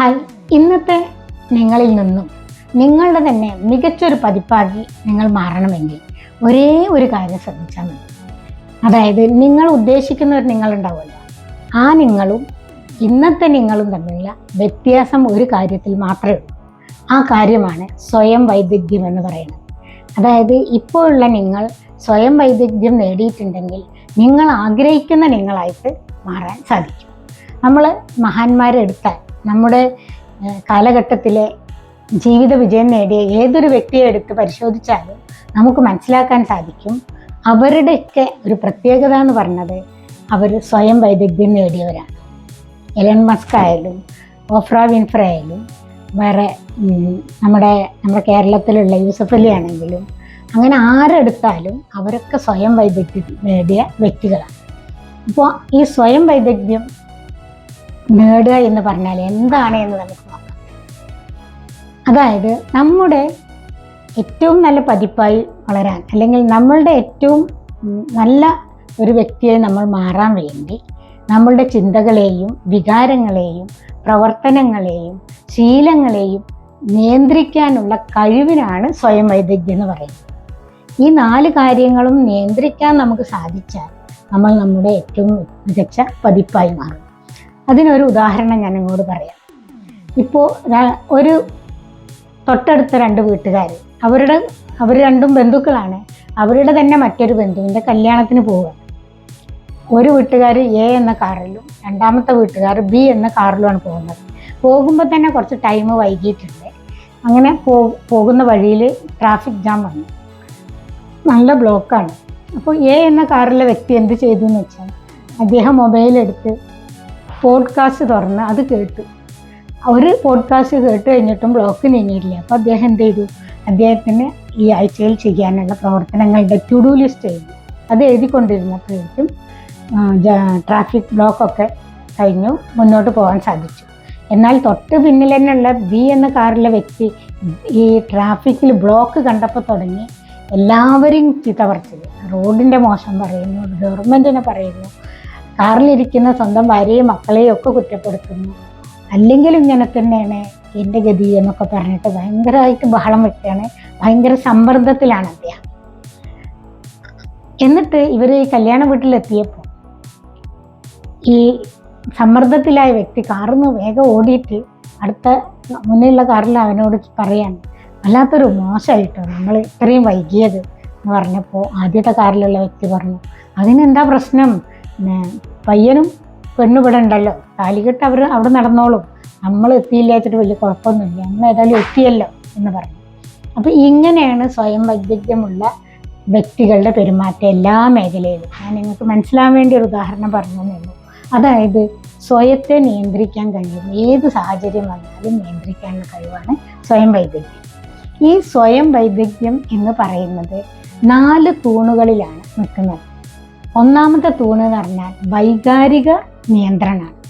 Hi ഇന്നത്തെ നിങ്ങളിൽ നിന്നും നിങ്ങളുടെ തന്നെ മികച്ചൊരു പതിപ്പാക്കി നിങ്ങൾ മാറണമെങ്കിൽ ഒരേ ഒരു കാര്യം ശ്രദ്ധിച്ചാൽ മതി. അതായത് നിങ്ങൾ ഉദ്ദേശിക്കുന്ന ഒരു ആ നിങ്ങളും ഇന്നത്തെ നിങ്ങളും തമ്മിലുള്ള വ്യത്യാസം ഒരു കാര്യത്തിൽ മാത്രമേ ഉള്ളൂ. ആ കാര്യമാണ് സ്വയം വൈദഗ്ധ്യം എന്ന് പറയുന്നത്. അതായത് ഇപ്പോഴുള്ള നിങ്ങൾ സ്വയം വൈദഗ്ധ്യം നേടിയിട്ടുണ്ടെങ്കിൽ നിങ്ങൾ ആഗ്രഹിക്കുന്ന നിങ്ങളായിട്ട് മാറാൻ സാധിക്കും. നമ്മൾ മഹാന്മാരെ എടുത്താൽ നമ്മുടെ കാലഘട്ടത്തിലെ ജീവിത വിജയം നേടിയ ഏതൊരു വ്യക്തിയെ എടുത്ത് പരിശോധിച്ചാലും നമുക്ക് മനസ്സിലാക്കാൻ സാധിക്കും അവരുടെയൊക്കെ ഒരു പ്രത്യേകത എന്ന് പറഞ്ഞത് അവർ സ്വയം വൈദഗ്ധ്യം നേടിയവരാണ്. എലൻ മസ്ക് ആയാലും ഓഫ്ര വിൻഫ്ര ആയാലും വേറെ നമ്മുടെ നമ്മുടെ കേരളത്തിലുള്ള യൂസഫ് അലി ആണെങ്കിലും അങ്ങനെ ആരെടുത്താലും അവരൊക്കെ സ്വയം വൈദഗ്ധ്യം നേടിയ വ്യക്തികളാണ്. അപ്പോൾ ഈ സ്വയം വൈദഗ്ധ്യം നേടുക എന്ന് പറഞ്ഞാൽ എന്താണ് എന്ന് നമുക്ക് നോക്കാം. അതായത് നമ്മുടെ ഏറ്റവും നല്ല പതിപ്പായി വളരാൻ അല്ലെങ്കിൽ നമ്മളുടെ ഏറ്റവും നല്ല ഒരു വ്യക്തിയെ നമ്മൾ മാറാൻ വേണ്ടി നമ്മളുടെ ചിന്തകളെയും വികാരങ്ങളെയും പ്രവർത്തനങ്ങളെയും ശീലങ്ങളെയും നിയന്ത്രിക്കാനുള്ള കഴിവിനാണ് സ്വയം വൈദഗ്ധ്യം എന്ന് പറയുന്നത്. ഈ നാല് കാര്യങ്ങളും നിയന്ത്രിക്കാൻ നമുക്ക് സാധിച്ചാൽ നമ്മൾ നമ്മുടെ ഏറ്റവും മികച്ച പതിപ്പായി മാറും. അതിനൊരു ഉദാഹരണം ഞാൻ നിങ്ങളോട് പറയാം ഇപ്പോൾ ഒരു തൊട്ടടുത്ത രണ്ട് വീട്ടുകാർ അവരുടെ അവർ രണ്ടും ബന്ധുക്കളാണ്. അവരുടെ തന്നെ മറ്റൊരു ബന്ധുവിന്റെ കല്യാണത്തിന് പോവുക ഒരു വീട്ടുകാർ എ എന്ന കാറിലും രണ്ടാമത്തെ വീട്ടുകാർ ബി എന്ന കാറിലുമാണ് പോകുന്നത്. പോകുമ്പോൾ തന്നെ കുറച്ച് ടൈം വൈകിയിട്ടുണ്ട്. അങ്ങനെ പോകുന്ന വഴിയിൽ ട്രാഫിക് ജാം വന്നു. നല്ല ബ്ലോക്കാണ് അപ്പോൾ എ എന്ന കാറിലെ വ്യക്തി എന്ത് ചെയ്തു എന്ന് വെച്ചാൽ അദ്ദേഹം മൊബൈലെടുത്ത് പോഡ്കാസ്റ്റ് തുറന്ന് അത് കേട്ടു. ഒരു പോഡ്കാസ്റ്റ് കേട്ട് കഴിഞ്ഞിട്ടും ബ്ലോക്ക് നീങ്ങിയില്ല അപ്പോൾ അദ്ദേഹം എന്ത് ചെയ്തു? അദ്ദേഹത്തിന് ഈ ആഴ്ചയിൽ ചെയ്യാനുള്ള പ്രവർത്തനങ്ങളുടെ ടു ഡു ലിസ്റ്റ് എഴുതി. അത് എഴുതിക്കൊണ്ടിരുന്നപ്പോഴേക്കും ട്രാഫിക് ബ്ലോക്കൊക്കെ കഴിഞ്ഞു. മുന്നോട്ട് പോകാൻ സാധിച്ചു. എന്നാൽ തൊട്ട് പിന്നിൽ തന്നെയുള്ള ബി എന്ന കാറിലെ വ്യക്തി ഈ ട്രാഫിക്കിൽ ബ്ലോക്ക് കണ്ടപ്പോൾ തുടങ്ങി. എല്ലാവരും ചീത്ത റോഡിന്റെ മോശം പറയുന്നു ഗവൺമെന്റിനെ പറയുന്നു കാറിലിരിക്കുന്ന സ്വന്തം ഭാര്യയും മക്കളെയും ഒക്കെ കുറ്റപ്പെടുത്തുന്നു. അല്ലെങ്കിലും ഇങ്ങനെ തന്നെയാണ് എന്റെ ഗതി എന്നൊക്കെ പറഞ്ഞിട്ട് ഭയങ്കരമായിട്ട് ബഹളം വെക്കുകയാണ്. ഭയങ്കര സമ്മർദ്ദത്തിലാണ് അദ്ദേഹം. എന്നിട്ട് ഇവർ ഈ കല്യാണ വീട്ടിലെത്തിയപ്പോൾ ഈ സമ്മർദ്ദത്തിലായ വ്യക്തി കാറിൽ നിന്ന് വേഗം ഓടിയിട്ട് അടുത്ത മുന്നിലുള്ള കാറിൽ അവനോട് പറയാണ് വല്ലാത്തൊരു മോശമായിട്ടോ നമ്മൾ ഇത്രയും വൈകിയത്? എന്ന് പറഞ്ഞപ്പോൾ ആദ്യത്തെ കാറിലുള്ള വ്യക്തി പറഞ്ഞു അതിനെന്താ പ്രശ്നം? പയ്യനും പെണ്ണും ഇവിടെ ഉണ്ടല്ലോ. താലികെട്ട് അവർ അവിടെ നടന്നോളും. നമ്മൾ എത്തിയില്ല വെച്ചിട്ട് വലിയ കുഴപ്പമൊന്നുമില്ല. നമ്മൾ ഏതായാലും എത്തിയല്ലോ എന്ന് പറഞ്ഞു. അപ്പോൾ ഇങ്ങനെയാണ് സ്വയം വൈദഗ്ധ്യമുള്ള വ്യക്തികളുടെ പെരുമാറ്റം എല്ലാ മേഖലയിലും. ഞാൻ നിങ്ങൾക്ക് മനസ്സിലാൻ വേണ്ടി ഒരു ഉദാഹരണം പറഞ്ഞു തന്നു അതായത് സ്വയത്തെ നിയന്ത്രിക്കാൻ കഴിയും ഏത് സാഹചര്യം വന്നാലും നിയന്ത്രിക്കാനുള്ള കഴിവാണ് സ്വയം വൈദഗ്ധ്യം. ഈ സ്വയം വൈദഗ്ധ്യം എന്ന് പറയുന്നത് നാല് തൂണുകളിലാണ് നിൽക്കുന്നത്. ഒന്നാമത്തെ തൂണ് എന്ന് പറഞ്ഞാൽ വൈകാരിക നിയന്ത്രണമാണ്.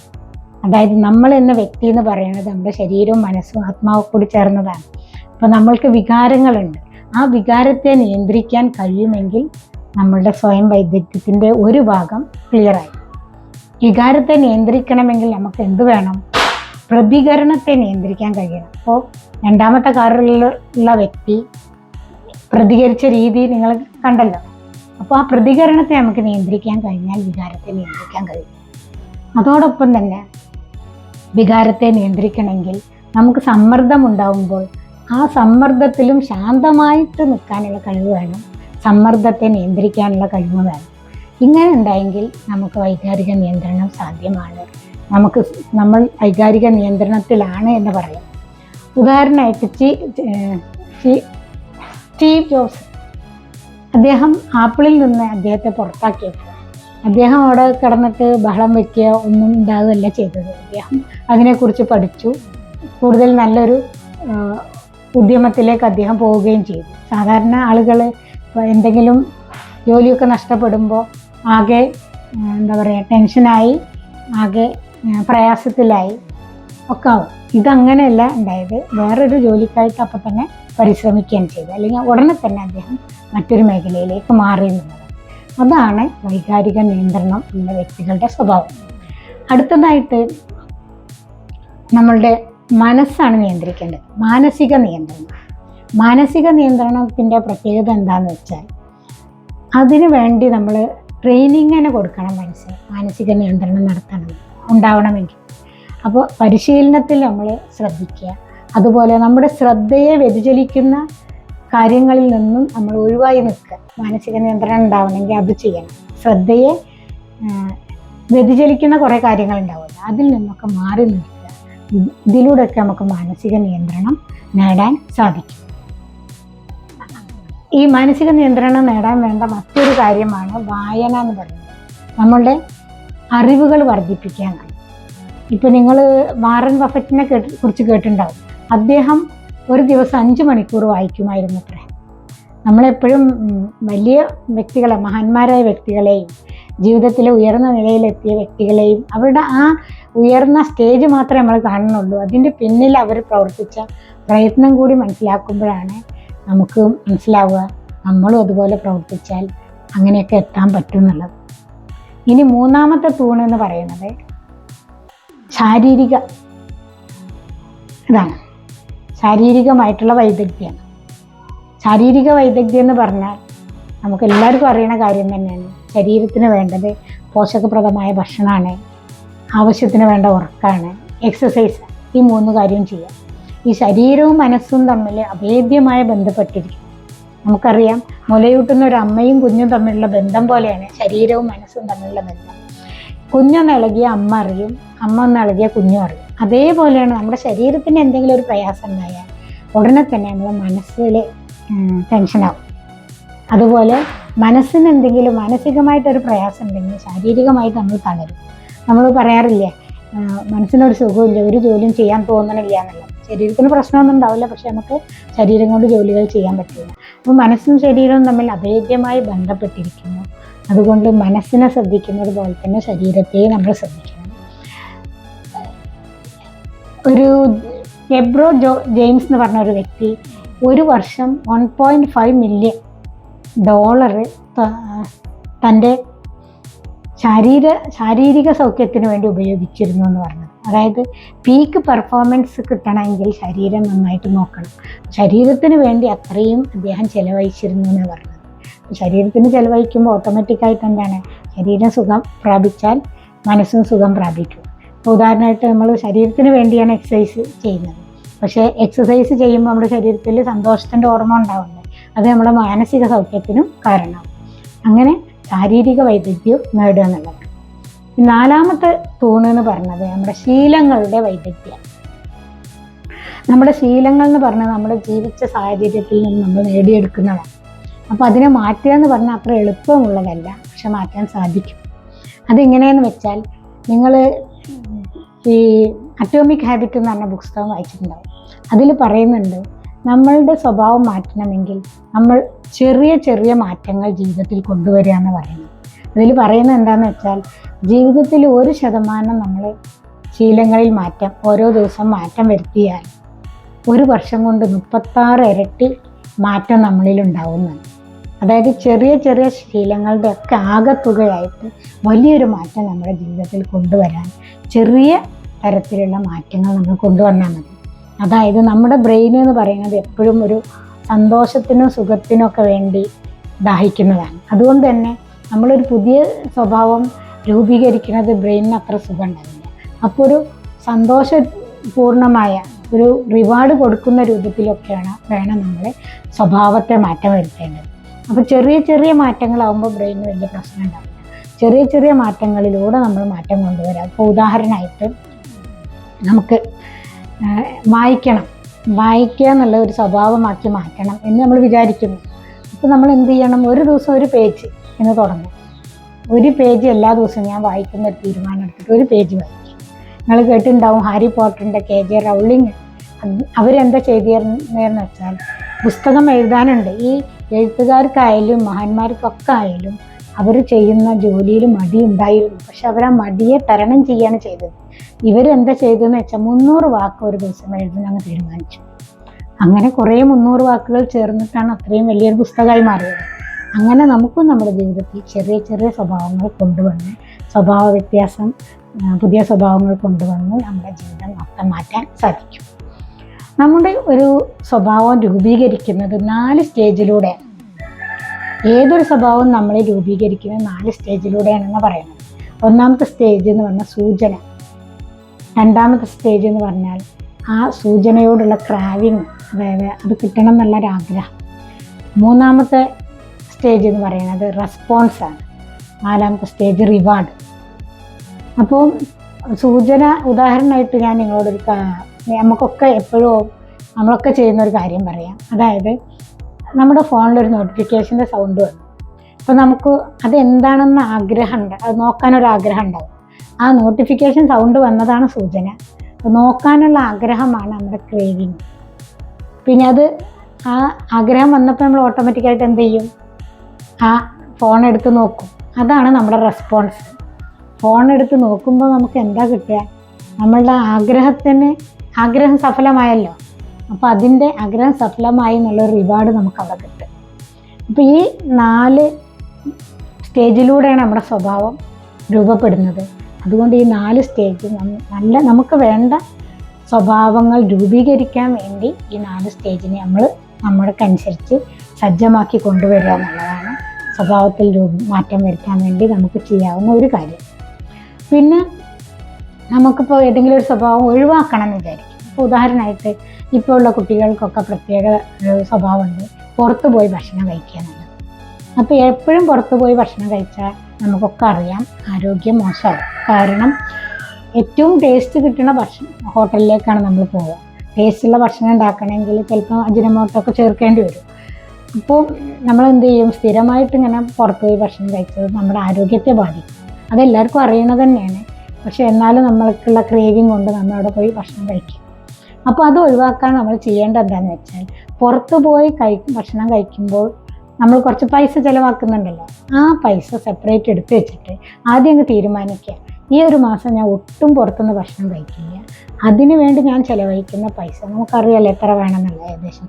അതായത് നമ്മൾ എന്ന വ്യക്തി എന്ന് പറയുന്നത് നമ്മുടെ ശരീരവും മനസ്സും ആത്മാവും കൂടി ചേർന്നതാണ്. അപ്പോൾ നമ്മൾക്ക് വികാരങ്ങളുണ്ട്. ആ വികാരത്തെ നിയന്ത്രിക്കാൻ കഴിയുമെങ്കിൽ നമ്മളുടെ സ്വയം വൈദഗ്ധ്യത്തിന്റെ ഒരു ഭാഗം ക്ലിയറായി വികാരത്തെ നിയന്ത്രിക്കണമെങ്കിൽ നമുക്ക് എന്ത് വേണം? പ്രതികരണത്തെ നിയന്ത്രിക്കാൻ കഴിയണം. അപ്പോൾ രണ്ടാമത്തെ കാറിലുള്ള വ്യക്തി പ്രതികരിച്ച രീതി നിങ്ങൾ കണ്ടല്ലോ. അപ്പോൾ ആ പ്രതികരണത്തെ നമുക്ക് നിയന്ത്രിക്കാൻ കഴിഞ്ഞാൽ വികാരത്തെ നിയന്ത്രിക്കാൻ കഴിയും. അതോടൊപ്പം തന്നെ വികാരത്തെ നിയന്ത്രിക്കണമെങ്കിൽ നമുക്ക് സമ്മർദ്ദം ഉണ്ടാവുമ്പോൾ ആ സമ്മർദ്ദത്തിലും ശാന്തമായിട്ട് നിൽക്കാനുള്ള കഴിവ് വേണം. സമ്മർദ്ദത്തെ നിയന്ത്രിക്കാനുള്ള കഴിവ് വേണം. ഇങ്ങനെ ഉണ്ടായെങ്കിൽ നമുക്ക് വൈകാരിക നിയന്ത്രണം സാധ്യമാണ്. നമുക്ക് നമ്മൾ വൈകാരിക നിയന്ത്രണത്തിലാണ് എന്ന് പറയാം. ഉദാഹരണമായിട്ട് ചീ ചീ- സ്റ്റീവ് ജോബ്സ് അദ്ദേഹം ആപ്പിളിൽ നിന്ന് അദ്ദേഹത്തെ പുറത്താക്കിയത് അദ്ദേഹം അവിടെ കിടന്നിട്ട് ബഹളം വയ്ക്കുക ഒന്നും ഉണ്ടാകുകയല്ല ചെയ്തത്. അദ്ദേഹം അതിനെക്കുറിച്ച് പഠിച്ചു. കൂടുതൽ നല്ലൊരു ഉദ്യമത്തിലേക്ക് അദ്ദേഹം പോവുകയും ചെയ്തു. സാധാരണ ആളുകൾ എന്തെങ്കിലും ജോലിയൊക്കെ നഷ്ടപ്പെടുമ്പോൾ ആകെ എന്താ പറയുക ടെൻഷനായി ആകെ പ്രയാസത്തിലായി ഒക്കെ ആവും. ഇതങ്ങനെയല്ല ഉണ്ടായത്. വേറൊരു ജോലിക്കായിട്ട് അപ്പം തന്നെ പരിശ്രമിക്കുകയാണ് ചെയ്തു അല്ലെങ്കിൽ ഉടനെ തന്നെ അദ്ദേഹം മറ്റൊരു മേഖലയിലേക്ക് മാറി എന്നുള്ളത് അതാണ് വൈകാരിക നിയന്ത്രണം എന്ന വ്യക്തികളുടെ സ്വഭാവം. അടുത്തതായിട്ട് നമ്മളുടെ മനസ്സാണ് നിയന്ത്രിക്കേണ്ടത്. മാനസിക നിയന്ത്രണം. മാനസിക നിയന്ത്രണത്തിന്റെ പ്രത്യേകത എന്താണെന്ന് വെച്ചാൽ അതിനു വേണ്ടി നമ്മൾ ട്രെയിനിങ്ങിന് കൊടുക്കണം മനസ്സിന്. മാനസിക നിയന്ത്രണം നടത്തണം ഉണ്ടാവണമെങ്കിൽ. അപ്പോൾ പരിശീലനത്തിൽ നമ്മൾ ശ്രദ്ധിക്കുക. അതുപോലെ നമ്മുടെ ശ്രദ്ധയെ വ്യതിചലിക്കുന്ന കാര്യങ്ങളിൽ നിന്നും നമ്മൾ ഒഴിവായി നിൽക്കുക. മാനസിക നിയന്ത്രണം ഉണ്ടാവണമെങ്കിൽ അത് ചെയ്യണം. ശ്രദ്ധയെ വ്യതിചലിക്കുന്ന കുറേ കാര്യങ്ങൾ ഉണ്ടാവില്ല അതിൽ നിന്നൊക്കെ മാറി നിൽക്കുക. ഇത് ഇതിലൂടെയൊക്കെ നമുക്ക് മാനസിക നിയന്ത്രണം നേടാൻ സാധിക്കും. ഈ മാനസിക നിയന്ത്രണം നേടാൻ വേണ്ട മറ്റൊരു കാര്യമാണ് വായന എന്ന് പറയുന്നത്. നമ്മളുടെ അറിവുകൾ വർദ്ധിപ്പിക്കുക എന്നാണ്. ഇപ്പം നിങ്ങൾ വാറൻ ബഫറ്റിനെ കുറിച്ച് കേട്ടിട്ടുണ്ടാവും. അദ്ദേഹം ഒരു ദിവസം അഞ്ച് മണിക്കൂർ വായിക്കുമായിരുന്നു അത്രേ. നമ്മളെപ്പോഴും വലിയ വ്യക്തികളെ മഹാന്മാരായ വ്യക്തികളെയും ജീവിതത്തിലെ ഉയർന്ന നിലയിലെത്തിയ വ്യക്തികളെയും അവരുടെ ആ ഉയർന്ന സ്റ്റേജ് മാത്രമേ നമ്മൾ കാണുന്നുള്ളൂ. അതിന്റെ പിന്നിൽ അവർ പ്രവർത്തിച്ച പ്രയത്നം കൂടി മനസ്സിലാക്കുമ്പോഴാണ് നമുക്ക് മനസ്സിലാവുക നമ്മളും അതുപോലെ പ്രവർത്തിച്ചാൽ അങ്ങനെയൊക്കെ എത്താൻ പറ്റും എന്നുള്ളത് ഇനി മൂന്നാമത്തെ തൂണ് എന്ന് പറയുന്നത് ശാരീരിക ഇതാണ്. ശാരീരികമായിട്ടുള്ള വൈദഗ്ധ്യം. ശാരീരിക വൈദഗ്ധ്യം എന്ന് പറഞ്ഞാൽ നമുക്ക് എല്ലാവർക്കും അറിയണ കാര്യം തന്നെയാണ്. ശരീരത്തിന് വേണ്ടത് പോഷകപ്രദമായ ഭക്ഷണമാണ്. ആവശ്യത്തിന് വേണ്ട ഉറക്കാണ് എക്സസൈസ് ഈ മൂന്ന് കാര്യം ചെയ്യാം ഈ ശരീരവും മനസ്സും തമ്മിൽ അഭേദ്യമായ ബന്ധപ്പെട്ടിരിക്കും നമുക്കറിയാം മുലയൂട്ടുന്ന ഒരു അമ്മയും കുഞ്ഞും തമ്മിലുള്ള ബന്ധം പോലെയാണ് ശരീരവും മനസ്സും തമ്മിലുള്ള ബന്ധം. കുഞ്ഞൊന്നിളകിയ അമ്മ അറിയും അമ്മ ഒന്നിളകിയ കുഞ്ഞും അറിയും. അതേപോലെയാണ് നമ്മുടെ ശരീരത്തിന് എന്തെങ്കിലും ഒരു പ്രയാസം ഉണ്ടായാൽ ഉടനെ തന്നെ നമ്മുടെ മനസ്സിൽ ടെൻഷനാവും അതുപോലെ മനസ്സിന് എന്തെങ്കിലും മാനസികമായിട്ടൊരു പ്രയാസം ഉണ്ടെങ്കിൽ ശാരീരികമായിട്ട് നമ്മൾ തളരും. നമ്മൾ പറയാറില്ലേ മനസ്സിനൊരു സുഖമില്ല ഒരു ജോലിയും ചെയ്യാൻ തോന്നണില്ല എന്നുള്ളത്. ശരീരത്തിന് പ്രശ്നമൊന്നും ഉണ്ടാവില്ല പക്ഷെ നമുക്ക് ശരീരം കൊണ്ട് ജോലികൾ ചെയ്യാൻ പറ്റില്ല. അപ്പോൾ മനസ്സും ശരീരവും തമ്മിൽ അഭേദ്യമായി ബന്ധപ്പെട്ടിരിക്കുന്നു. അതുകൊണ്ട് മനസ്സിനെ ശ്രദ്ധിക്കുന്നത് പോലെ തന്നെ ശരീരത്തെയും നമ്മൾ ശ്രദ്ധിക്കണം. ഒരു എബ്രോ ജോ ജെയിംസ് എന്ന് പറഞ്ഞ ഒരു വ്യക്തി ഒരു വർഷം one point five million dollar തന്റെ ശാരീര ശാരീരിക സൗഖ്യത്തിന് വേണ്ടി ഉപയോഗിച്ചിരുന്നു എന്ന് പറഞ്ഞത് അതായത് പീക്ക് പെർഫോമൻസ് കിട്ടണമെങ്കിൽ ശരീരം നന്നായിട്ട് നോക്കണം. ശരീരത്തിന് വേണ്ടി അത്രയും അദ്ദേഹം ചെലവഴിച്ചിരുന്നു എന്ന് പറഞ്ഞത്. ശരീരത്തിന് ചിലവഴിക്കുമ്പോൾ ഓട്ടോമാറ്റിക്കായിട്ട് എന്താണ് ശരീരം സുഖം പ്രാപിച്ചാൽ മനസ്സും സുഖം പ്രാപിക്കും. ഉദാഹരണമായിട്ട് നമ്മൾ ശരീരത്തിന് വേണ്ടിയാണ് എക്സസൈസ് ചെയ്യുന്നത്. പക്ഷേ എക്സസൈസ് ചെയ്യുമ്പോൾ നമ്മുടെ ശരീരത്തിൽ സന്തോഷത്തിന്റെ ഓർമ്മ ഉണ്ടാവുന്നുണ്ട് അത് നമ്മുടെ മാനസിക സൗഖ്യത്തിനും കാരണമാവും. അങ്ങനെ ശാരീരിക വൈദഗ്ധ്യം നേടുക എന്നുള്ളത്. നാലാമത്തെ തൂണ് എന്ന് പറഞ്ഞത് നമ്മുടെ ശീലങ്ങളുടെ വൈദഗ്ധ്യം നമ്മുടെ ശീലങ്ങൾ എന്ന് പറഞ്ഞാൽ നമ്മുടെ ജീവിച്ച സാഹചര്യത്തിൽ നിന്ന് നമ്മൾ നേടിയെടുക്കുന്നതാണ്. അപ്പോൾ അതിനെ മാറ്റുക എന്ന് പറഞ്ഞാൽ അത്ര എളുപ്പമുള്ളതല്ല. പക്ഷെ മാറ്റാൻ സാധിക്കും. അതെങ്ങനെയെന്ന് വെച്ചാൽ നിങ്ങൾ ഈ അറ്റോമിക് ഹാബിറ്റ് എന്ന് പറഞ്ഞ പുസ്തകം വായിച്ചിട്ടുണ്ടാവും. അതിൽ പറയുന്നുണ്ട് നമ്മളുടെ സ്വഭാവം മാറ്റണമെങ്കിൽ നമ്മൾ ചെറിയ ചെറിയ മാറ്റങ്ങൾ ജീവിതത്തിൽ കൊണ്ടുവരിക എന്ന് പറയുന്നത് അതിൽ പറയുന്നത് എന്താണെന്ന് വെച്ചാൽ ജീവിതത്തിൽ ഒരു ശതമാനം നമ്മൾ ശീലങ്ങളിൽ മാറ്റം ഓരോ ദിവസം മാറ്റം വരുത്തിയാൽ ഒരു വർഷം കൊണ്ട് മുപ്പത്താറ് ഇരട്ടി മാറ്റം നമ്മളിൽ ഉണ്ടാവുന്നുണ്ട്. അതായത് ചെറിയ ചെറിയ ശീലങ്ങളുടെ ഒക്കെ ആകത്തുകയായിട്ട് വലിയൊരു മാറ്റം നമ്മുടെ ജീവിതത്തിൽ കൊണ്ടുവരാൻ ചെറിയ തരത്തിലുള്ള മാറ്റങ്ങൾ നമ്മൾ കൊണ്ടുവന്നാൽ മതി. അതായത് നമ്മുടെ ബ്രെയിൻ എന്ന് പറയുന്നത് എപ്പോഴും ഒരു സന്തോഷത്തിനും സുഖത്തിനും ഒക്കെ വേണ്ടി ദാഹിക്കുന്നതാണ്. അതുകൊണ്ട് തന്നെ നമ്മളൊരു പുതിയ സ്വഭാവം രൂപീകരിക്കുന്നത് ബ്രെയിനിന് അത്ര സുഖം ഉണ്ടാവില്ല അപ്പോൾ ഒരു സന്തോഷപൂർണമായ ഒരു റിവാർഡ് കൊടുക്കുന്ന രൂപത്തിലൊക്കെയാണ് വേണം നമ്മൾ സ്വഭാവത്തെ മാറ്റം വരുത്തേണ്ടത്. അപ്പോൾ ചെറിയ ചെറിയ മാറ്റങ്ങളാകുമ്പോൾ ബ്രെയിനിന് വലിയ പ്രശ്നം ഉണ്ടാവില്ല ചെറിയ ചെറിയ മാറ്റങ്ങളിലൂടെ നമ്മൾ മാറ്റം കൊണ്ടുവരാം. അപ്പോൾ ഉദാഹരണമായിട്ട് നമുക്ക് വായിക്കണം. വായിക്കുക എന്നുള്ള ഒരു സ്വഭാവമാക്കി മാറ്റണം എന്ന് നമ്മൾ വിചാരിക്കുന്നു. അപ്പോൾ നമ്മൾ എന്ത് ചെയ്യണം? ഒരു ദിവസം ഒരു പേജ് എന്ന് തുടങ്ങും. ഒരു പേജ് എല്ലാ ദിവസവും ഞാൻ വായിക്കുന്ന ഒരു തീരുമാനം എടുത്തിട്ട് ഒരു പേജ് വായിക്കും. നിങ്ങൾ കേട്ടിട്ടുണ്ടാവും ഹാരി പോട്ടറിന്റെ കെ ജെ റൗളിങ്. അവരെന്താ ചെയ്തിരുന്നതെന്ന് വെച്ചാൽ പുസ്തകം എഴുതാനുണ്ട്. ഈ എഴുത്തുകാർക്കായാലും മഹാന്മാർക്കൊക്കെ ആയാലും അവർ ചെയ്യുന്ന ജോലിയിൽ മടി ഉണ്ടായിരുന്നു പക്ഷെ അവർ ആ മടിയെ തരണം ചെയ്യാണ് ചെയ്തത്. ഇവരെന്താ ചെയ്തതെന്ന് വെച്ചാൽ മുന്നൂറ് വാക്ക് ഒരു ദിവസം എഴുതുന്ന അങ്ങ് തീരുമാനിച്ചു. അങ്ങനെ കുറേ മുന്നൂറ് വാക്കുകൾ ചേർന്നിട്ടാണ് അത്രയും വലിയൊരു പുസ്തകമായി മാറിയത്. അങ്ങനെ നമുക്കും നമ്മുടെ ജീവിതത്തിൽ ചെറിയ ചെറിയ സ്വഭാവങ്ങൾ കൊണ്ടുവന്ന് സ്വഭാവ വ്യത്യാസം പുതിയ സ്വഭാവങ്ങൾ കൊണ്ടുവന്ന് നമ്മുടെ ജീവിതം മൊത്തം മാറ്റാൻ സാധിക്കും. നമ്മുടെ ഒരു സ്വഭാവം രൂപീകരിക്കുന്നത് നാല് സ്റ്റേജിലൂടെയാണ് ഏതൊരു സ്വഭാവവും നമ്മളെ രൂപീകരിക്കുന്ന നാല് സ്റ്റേജിലൂടെയാണെന്ന് പറയുന്നത്. ഒന്നാമത്തെ സ്റ്റേജ് എന്ന് പറഞ്ഞാൽ സൂചന. രണ്ടാമത്തെ സ്റ്റേജ് എന്ന് പറഞ്ഞാൽ ആ സൂചനയോടുള്ള ക്രാവിങ് അതായത് അത് കിട്ടണം എന്നുള്ളൊരാഗ്രഹം മൂന്നാമത്തെ സ്റ്റേജ് എന്ന് പറയുന്നത് റെസ്പോൺസാണ് നാലാമത്തെ സ്റ്റേജ് റിവാർഡ് അപ്പോൾ സൂചന ഉദാഹരണമായിട്ട് ഞാൻ നിങ്ങളോടൊരു നമുക്കൊക്കെ എപ്പോഴും നമ്മളൊക്കെ ചെയ്യുന്ന ഒരു കാര്യം പറയാം. അതായത് നമ്മുടെ ഫോണിലൊരു നോട്ടിഫിക്കേഷന്റെ സൗണ്ട് വന്നു. അപ്പോൾ നമുക്ക് അതെന്താണെന്ന് ആഗ്രഹമുണ്ട്. അത് നോക്കാനൊരു ആഗ്രഹം ഉണ്ടാവും ആ നോട്ടിഫിക്കേഷൻ സൗണ്ട് വന്നതാണ് സൂചന. നോക്കാനുള്ള ആഗ്രഹമാണ് നമ്മുടെ ക്രേവിങ് പിന്നെ അത് ആ ആഗ്രഹം വന്നപ്പോൾ നമ്മൾ ഓട്ടോമാറ്റിക്കായിട്ട് എന്ത് ചെയ്യും? ആ ഫോൺ എടുത്ത് നോക്കും. അതാണ് നമ്മുടെ റെസ്പോൺസ് ഫോൺ എടുത്ത് നോക്കുമ്പോൾ നമുക്ക് എന്താ കിട്ടുക? നമ്മളുടെ ആഗ്രഹത്തിന് ആഗ്രഹം സഫലമായല്ലോ. അപ്പോൾ അതിന്റെ ആഗ്രഹം സഫലമായി എന്നുള്ള റിവാർഡ് നമുക്ക് അവിടെ കിട്ടും. അപ്പോൾ ഈ നാല് സ്റ്റേജിലൂടെയാണ് നമ്മുടെ സ്വഭാവം രൂപപ്പെടുന്നത്. അതുകൊണ്ട് ഈ നാല് സ്റ്റേജ് നല്ല നമുക്ക് വേണ്ട സ്വഭാവങ്ങൾ രൂപീകരിക്കാൻ വേണ്ടി ഈ നാല് സ്റ്റേജിനെ നമ്മൾ നമ്മൾക്കനുസരിച്ച് സജ്ജമാക്കി കൊണ്ടുവരിക എന്നുള്ളതാണ് സ്വഭാവത്തിൽ മാറ്റം വരുത്താൻ വേണ്ടി നമുക്ക് ചെയ്യാവുന്ന ഒരു കാര്യം. പിന്നെ നമുക്കിപ്പോൾ ഏതെങ്കിലും ഒരു സ്വഭാവം ഒഴിവാക്കണം എന്ന് വിചാരിക്കും. ഇപ്പോൾ ഉദാഹരണമായിട്ട് ഇപ്പോൾ ഉള്ള കുട്ടികൾക്കൊക്കെ പ്രത്യേക സ്വഭാവമുണ്ട്. പുറത്ത് പോയി ഭക്ഷണം കഴിക്കുക എന്നുള്ളത്. അപ്പോൾ എപ്പോഴും പുറത്ത് പോയി ഭക്ഷണം കഴിച്ചാൽ നമുക്കൊക്കെ അറിയാം ആരോഗ്യം മോശമാവും കാരണം ഏറ്റവും ടേസ്റ്റ് കിട്ടുന്ന ഭക്ഷണം ഹോട്ടലിലേക്കാണ് നമ്മൾ പോവുക. ടേസ്റ്റുള്ള ഭക്ഷണം ഉണ്ടാക്കണമെങ്കിൽ ചിലപ്പോൾ അജിനമോട്ടൊക്കെ ചേർക്കേണ്ടി വരും. അപ്പോൾ നമ്മൾ എന്ത് ചെയ്യും? സ്ഥിരമായിട്ട് ഇങ്ങനെ പുറത്ത് പോയി ഭക്ഷണം കഴിച്ചത് നമ്മുടെ ആരോഗ്യത്തെ ബാധിക്കും. അതെല്ലാവർക്കും അറിയണത് തന്നെയാണ്. പക്ഷെ എന്നാലും നമ്മൾക്കുള്ള ക്രേവിങ് കൊണ്ട് നമ്മളവിടെ പോയി ഭക്ഷണം കഴിക്കും. അപ്പോൾ അത് ഒഴിവാക്കാൻ നമ്മൾ ചെയ്യേണ്ടത് എന്താണെന്ന് വെച്ചാൽ പുറത്തു പോയി കഴി ഭക്ഷണം കഴിക്കുമ്പോൾ നമ്മൾ കുറച്ച് പൈസ ചിലവാക്കുന്നുണ്ടല്ലോ. ആ പൈസ സെപ്പറേറ്റ് എടുത്ത് വെച്ചിട്ട് ആദ്യം അങ്ങ് തീരുമാനിക്കുക. ഈ ഒരു മാസം ഞാൻ ഒട്ടും പുറത്തുനിന്ന് ഭക്ഷണം കഴിക്കില്ല. അതിനു വേണ്ടി ഞാൻ ചിലവഴിക്കുന്ന പൈസ നമുക്കറിയാലോ എത്ര വേണമെന്നുള്ള ഏകദേശം.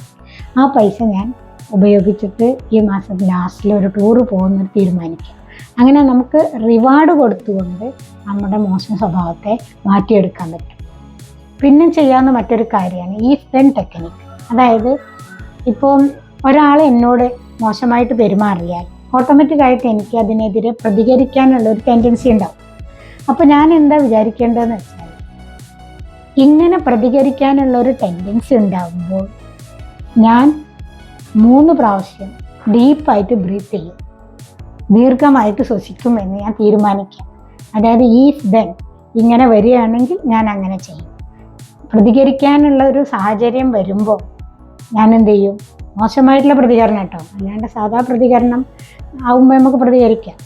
ആ പൈസ ഞാൻ ഉപയോഗിച്ചിട്ട് ഈ മാസം ലാസ്റ്റിൽ ഒരു ടൂറ് പോകുന്നത് തീരുമാനിക്കുക. അങ്ങനെ നമുക്ക് റിവാർഡ് കൊടുത്തുകൊണ്ട് നമ്മുടെ മോശം സ്വഭാവത്തെ മാറ്റിയെടുക്കാൻ പറ്റും. പിന്നെ ചെയ്യാവുന്ന മറ്റൊരു കാര്യമാണ് ഈ ദെൻ ടെക്നിക്ക് അതായത് ഇപ്പോൾ ഒരാൾ എന്നോട് മോശമായിട്ട് പെരുമാറിയാൽ ഓട്ടോമാറ്റിക്കായിട്ട് എനിക്ക് അതിനെതിരെ പ്രതികരിക്കാനുള്ള ഒരു ടെൻഡൻസി ഉണ്ടാവും. അപ്പോൾ ഞാൻ എന്താ വിചാരിക്കേണ്ടതെന്ന് വെച്ചാൽ ഇങ്ങനെ പ്രതികരിക്കാനുള്ള ഒരു ടെൻഡൻസി ഉണ്ടാകുമ്പോൾ ഞാൻ മൂന്ന് പ്രാവശ്യം ഡീപ്പായിട്ട് ബ്രീത്ത് ചെയ്യും. ദീർഘമായിട്ട് ശ്വസിക്കുമെന്ന് ഞാൻ തീരുമാനിക്കാം. അതായത് ഈ ദെൻ ഇങ്ങനെ വരികയാണെങ്കിൽ ഞാൻ അങ്ങനെ ചെയ്യും. പ്രതികരിക്കാനുള്ള ഒരു സാഹചര്യം വരുമ്പോൾ ഞാൻ എന്ത് ചെയ്യും മോശമായിട്ടുള്ള പ്രതികരണം കേട്ടോ. അല്ലാണ്ട് സാധാ പ്രതികരണം ആവുമ്പോൾ നമുക്ക് പ്രതികരിക്കാം.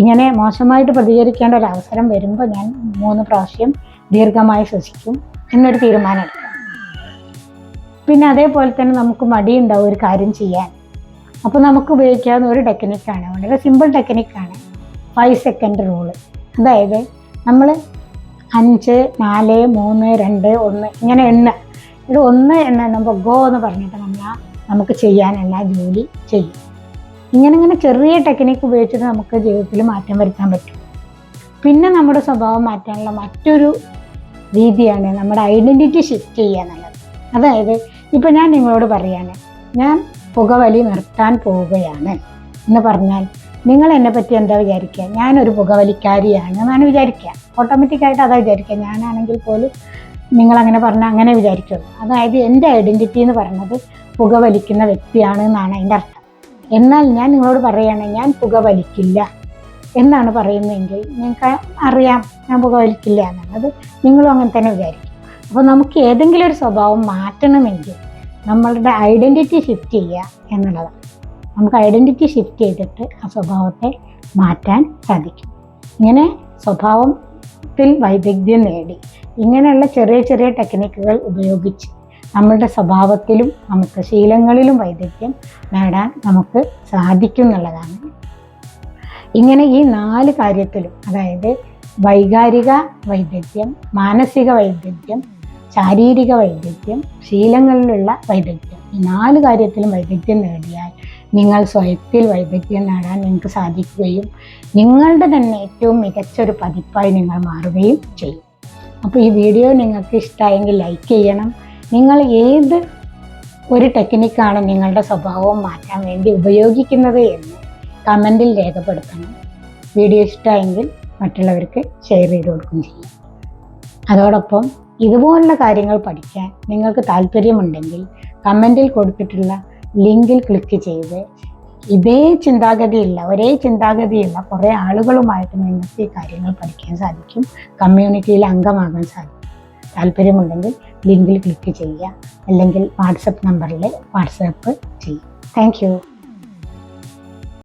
ഇങ്ങനെ മോശമായിട്ട് പ്രതികരിക്കേണ്ട ഒരു അവസരം വരുമ്പോൾ ഞാൻ മൂന്ന് പ്രാവശ്യം ദീർഘമായി ശ്വസിക്കും എന്നൊരു തീരുമാനം. എടുക്കാം പിന്നെ അതേപോലെ തന്നെ നമുക്ക് മടിയുണ്ടാവും ഒരു കാര്യം ചെയ്യാൻ. അപ്പോൾ നമുക്ക് ഉപയോഗിക്കാവുന്ന ഒരു ടെക്നിക്കാണ് വളരെ സിമ്പിൾ ടെക്നിക്കാണ് ഫൈവ് സെക്കൻഡ് റൂൾ അതായത് നമ്മൾ അഞ്ച് നാല് മൂന്ന് രണ്ട് ഒന്ന് ഇങ്ങനെ എണ്ണ. ഇത് ഒന്ന് എണ്ണ എണ്ണുമ്പോൾ ഗോ എന്ന് പറഞ്ഞിട്ട് നമ്മൾ നമുക്ക് ചെയ്യാനുള്ള ജോലി ചെയ്യും. ഇങ്ങനെ ഇങ്ങനെ ചെറിയ ടെക്നിക്ക് ഉപയോഗിച്ചിട്ട് നമുക്ക് ജീവിതത്തിൽ മാറ്റം വരുത്താൻ പറ്റും. പിന്നെ നമ്മുടെ സ്വഭാവം മാറ്റാനുള്ള മറ്റൊരു രീതിയാണ് നമ്മുടെ ഐഡന്റിറ്റി ഷിഫ്റ്റ് ചെയ്യുക എന്നുള്ളത്. അതായത് ഇപ്പം ഞാൻ നിങ്ങളോട് പറയാണ് ഞാൻ പുകവലി നിർത്താൻ പോവുകയാണ് എന്ന് പറഞ്ഞാൽ നിങ്ങൾ എന്നെ പറ്റി എന്താ വിചാരിക്കുക? ഞാനൊരു പുകവലിക്കാരിയാണ് എന്നാണ് വിചാരിക്കുക. ഓട്ടോമാറ്റിക്കായിട്ട് അതാ വിചാരിക്കുക. ഞാനാണെങ്കിൽ പോലും നിങ്ങൾ അങ്ങനെ പറഞ്ഞാൽ അങ്ങനെ വിചാരിക്കുള്ളൂ. അതായത് എന്റെ ഐഡന്റിറ്റി എന്ന് പറയുന്നത് പുകവലിക്കുന്ന വ്യക്തിയാണ് എന്നാണ് അതിന്റെ അർത്ഥം. എന്നാൽ ഞാൻ നിങ്ങളോട് പറയുകയാണ് ഞാൻ പുകവലിക്കില്ല എന്നാണ് പറയുന്നതെങ്കിൽ നിങ്ങൾക്ക് അറിയാം ഞാൻ പുകവലിക്കില്ല എന്നുള്ളത് നിങ്ങളും അങ്ങനെ തന്നെ വിചാരിക്കും. അപ്പോൾ നമുക്ക് ഏതെങ്കിലും ഒരു സ്വഭാവം മാറ്റണമെങ്കിൽ നമ്മളുടെ ഐഡന്റിറ്റി ഷിഫ്റ്റ് ചെയ്യുക എന്നുള്ളതാണ്. നമുക്ക് ഐഡന്റിറ്റി ഷിഫ്റ്റ് ചെയ്തിട്ട് ആ സ്വഭാവത്തെ മാറ്റാൻ സാധിക്കും. ഇങ്ങനെ സ്വഭാവത്തിൽ വൈദഗ്ധ്യം നേടി. ഇങ്ങനെയുള്ള ചെറിയ ചെറിയ ടെക്നിക്കുകൾ ഉപയോഗിച്ച് നമ്മളുടെ സ്വഭാവത്തിലും നമുക്ക് ശീലങ്ങളിലും വൈദഗ്ധ്യം നേടാൻ നമുക്ക് സാധിക്കും എന്നുള്ളതാണ് ഇങ്ങനെ ഈ നാല് കാര്യത്തിലും അതായത് വൈകാരിക വൈദഗ്ധ്യം മാനസിക വൈദഗ്ധ്യം ശാരീരിക വൈദഗ്ധ്യം ശീലങ്ങളിലുള്ള വൈദഗ്ധ്യം ഈ നാല് കാര്യത്തിലും വൈദഗ്ധ്യം നേടിയാൽ നിങ്ങൾ സ്വയത്തിൽ വൈദഗ്ധ്യം നേടാൻ നിങ്ങൾക്ക് സാധിക്കുകയും നിങ്ങളുടെ തന്നെ ഏറ്റവും മികച്ച ഒരു പതിപ്പായി നിങ്ങൾ മാറുകയും ചെയ്യും. അപ്പോൾ ഈ വീഡിയോ നിങ്ങൾക്ക് ഇഷ്ടമായെങ്കിൽ ലൈക്ക് ചെയ്യണം. നിങ്ങൾ ഏത് ഒരു ടെക്നിക്കാണ് നിങ്ങളുടെ സ്വഭാവം മാറ്റാൻ വേണ്ടി ഉപയോഗിക്കുന്നത് എന്ന് കമന്റിൽ രേഖപ്പെടുത്തണം. വീഡിയോ ഇഷ്ടമായെങ്കിൽ മറ്റുള്ളവർക്ക് ഷെയർ ചെയ്ത് കൊടുക്കുകയും ചെയ്യും. അതോടൊപ്പം ഇതുപോലുള്ള കാര്യങ്ങൾ പഠിക്കാൻ നിങ്ങൾക്ക് താല്പര്യമുണ്ടെങ്കിൽ കമന്റിൽ കൊടുത്തിട്ടുള്ള ലിങ്കിൽ ക്ലിക്ക് ചെയ്ത് ഇതേ ചിന്താഗതിയുള്ള ഒരേ ചിന്താഗതിയുള്ള കുറേ ആളുകളുമായിട്ട് നിങ്ങൾക്ക് ഈ കാര്യങ്ങൾ പഠിക്കാൻ സാധിക്കും കമ്മ്യൂണിറ്റിയിൽ അംഗമാകാൻ സാധിക്കും. താല്പര്യമുണ്ടെങ്കിൽ ലിങ്കിൽ ക്ലിക്ക് ചെയ്യുക അല്ലെങ്കിൽ വാട്സപ്പ് നമ്പറിൽ വാട്സപ്പ് ചെയ്യുക താങ്ക്